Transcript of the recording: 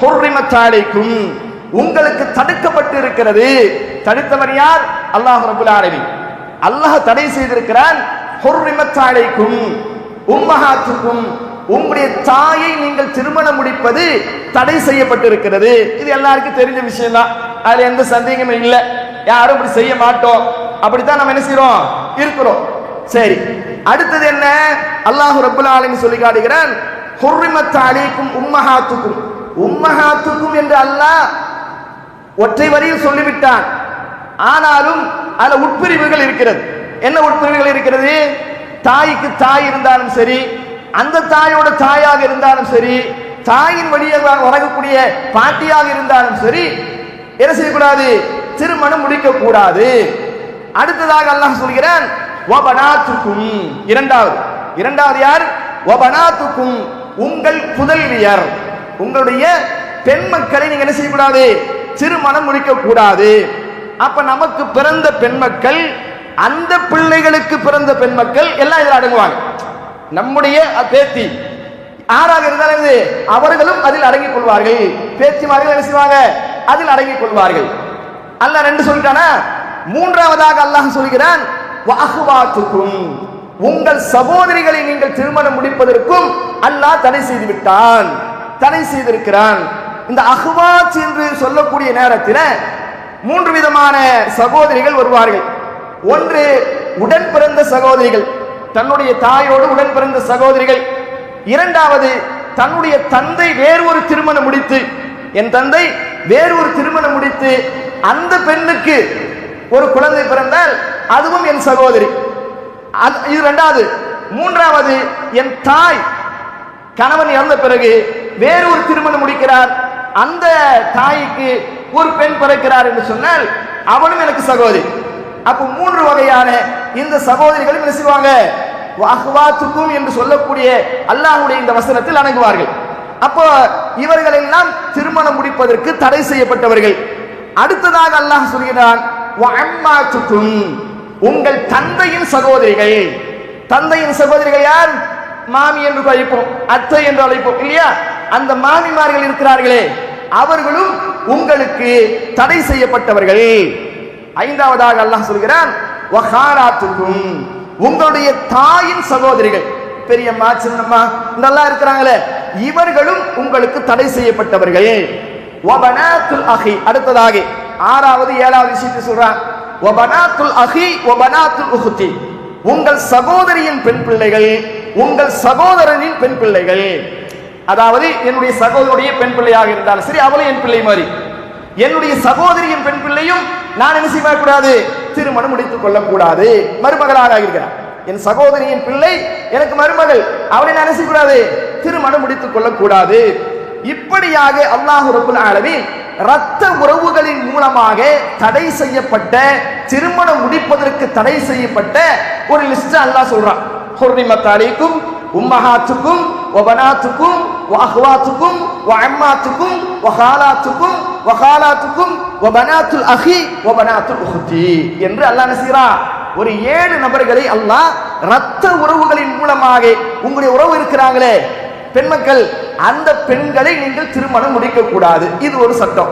ஹுர்ரிமத்தாலைக்கும் உங்களுக்கு தடுக்கப்பட்டு இருக்கிறது தடுத்தவர் யார்? அல்லாஹ் ரபுல் ஆலமி அல்லாஹ் தடை செய்திருக்கிறான். ஹுர்ரிமத்தாலைக்கும் உம்மஹாத்துக்கும் உங்களுடைய தாயை நீங்கள் திருமணம் முடிப்பது தடை செய்யப்பட்டிருக்கிறது. இது எல்லாருக்கும் தெரிஞ்ச விஷயம் தான் அதுல எந்த சந்தேகமும் இல்லை. யாரும் இப்படி செய்ய மாட்டோம். அப்படித்தான் நம்ம என்ன செய்யறோம் இருக்கிறோம். சரி. அடுத்தது என்ன? அல்லாஹ் ரபுல் ஆலமி சொல்லி காட்டுகிறான். ஹுர்ரிமத்தாலிக்கும் உம்மஹாத்துக்கும். உம்மஹாத்துக்கும் என்று அல்லாஹ் ஒற்றை வரியில் சொல்லிவிட்டான். ஆனாலும் அதுல உட்பிரிவுகள் இருக்கிறது. என்ன உட்பிரிவுகள் இருக்கிறது? தாய்க்கு தாய் இருந்தாலும் சரி அந்த தாயோட தாயாக இருந்தாலும் சரி தாயின் வழியாக வரக்கூடிய பாட்டியாக இருந்தாலும் சரி என்ன செய்யக்கூடாது? திருமணம் முடிக்க கூடாது அடுத்ததாக அல்லாஹ் சொல்கிறான் வபனாத்துக்கும். இரண்டாவது. இரண்டாவது யார்? வபனாத்துக்கும். உங்கள் புதல்வியர். உங்களுடைய பெண் மக்களை நீங்க என்ன செய்யக்கூடாது? திருமணம் முடிக்க கூடாது அப்ப நமக்கு பிறந்த பெண் மக்கள் அந்த பிள்ளைகளுக்கு பிறந்த பெண் மக்கள் எல்லாம் இதில் அடங்குவாங்க. நம்முடைய பேத்தி ஆறாக இருந்தாலும் அவர்களும் அதில் அடங்கிக் கொள்வார்கள். பேச்சுமார்கள் என்ன செய்வாங்க? அதில் அடங்கிக் கொள்வார்கள். அல்லாஹ் ரெண்டு சொல்லிட்டானா? மூன்றாவதாக அல்லாஹ் சொல்கிறான் உங்கள் சகோதரிகளை நீங்கள் திருமணம் முடிப்பதற்கும் அல்லாஹ் தடை செய்து விட்டான் தடை செய்திருக்கிறான். இந்த அஹ்வாஜ் என்று சொல்லக்கூடிய நேரத்தில் மூன்று விதமான சகோதரிகள் வருவார்கள். ஒன்று உடன் பிறந்த சகோதரிகள். தன்னுடைய தாயோடு உடன் பிறந்த சகோதரிகள். இரண்டாவது தன்னுடைய தந்தை வேறு ஒரு திருமணம் முடித்து என் தந்தை வேறு ஒரு திருமணம் முடித்து அந்த பெண்ணுக்கு ஒரு குழந்தை பிறந்தால் அதுவும் என் சகோதரி. அது- இது இரண்டாவது. மூன்றாவது என் தாய் கணவன் இறந்த பிறகு வேறு ஒரு திருமணம் முடிக்கிறார். அந்த தாய்க்கு ஒரு பெண் பிறக்கிறார் என்று சொன்னால் அவனும் எனக்கு சகோதரி. அப்போ மூன்று வகையான இந்த சகோதரிகளும் என்ன செய்வாங்க? அஹ்வாத்துக்கும் என்று சொல்லக்கூடிய அல்லாஹ்வுடைய இந்த வசனத்தில் அணங்குவார்கள் அப்போ இவர்கள் எல்லாம் திருமணம் முடிப்பதற்கு தடை செய்யப்பட்டவர்கள். அடுத்ததாக அல்லாஹ் சொல்கிறான் உங்கள் தந்தையின் சகோதரிகள். தந்தையின் சகோதரிகள் யார்? மாமி என்று அழைப்போம் அத்தை என்று அழைப்போம் இல்லையா? அந்த மாமிமார்கள் இருக்கிறார்களே அவர்களும் உங்களுக்கு தடை செய்யப்பட்டவர்கள். ஐந்தாவதாக அல்லாஹ் சொல்கிறான் உங்களுடைய தாயின் சகோதரிகள். பெரியம்மா சின்னம்மா நல்லா இருக்கிறாங்களே இவர்களும் உங்களுக்கு தடை செய்யப்பட்டவர்கள். வபனாத்துல் அஹி. அடுத்ததாக ஆறாவது ஏழாவது விஷயத்தை சொல்றான் வபனாத்துல் அஹி வபனாத்துல் உஹுத்தி உங்கள் சகோதரியின் பெண் பிள்ளைகள் உங்கள் சகோதரனின் பெண் பிள்ளைகள். அதாவது என்னுடைய சகோதரனுடைய பெண் பிள்ளையாக இருந்தாலும் சரி அவளும் என் பிள்ளை மாதிரி. என்னுடைய சகோதரியின் பெண் பிள்ளையும் நான் என்ன செய்யக்கூடாது? திருமணம் முடித்துக் கொள்ளக்கூடாது. மருமகளாக இருக்கிறார். என் சகோதரியின் பிள்ளை எனக்கு மருமகள். அவளை நான் என்ன செய்யக்கூடாது? திருமணம் முடித்துக் கொள்ளக்கூடாது. இப்படியாக அல்லாஹ் ரபுல் ஆலமீன் ரத்த உறவுகளின் மூலமாக தடை செய்யப்பட்ட திருமணம் முடிப்பதற்கு தடை செய்யப்பட்ட ஒரு லிஸ்ட் அல்லாஹ் சொல்றான். ஹுர்ரிமத் அலைக்கும் உம்மஹாத்துக்கும் ஒபனாத்துக்கும் வஅஹ்வாத்துக்கும் அம்மாத்துக்கும் வஹாலாத்துக்கும் வஹாலாத்துக்கும் வபனாத்துல் அஹி வபனாத்துல் உஹ்தி என்று அல்லாஹ் நசீரா ஒரு ஏழு நபர்களை அல்லாஹ் ரத்த உறவுகளின் மூலமாக உங்களுடைய உறவு இருக்கிறாங்களே பெண்மக்கள் அந்த பெண்களை நீங்கள் திருமணம் முடிக்க கூடாது இது ஒரு சட்டம்.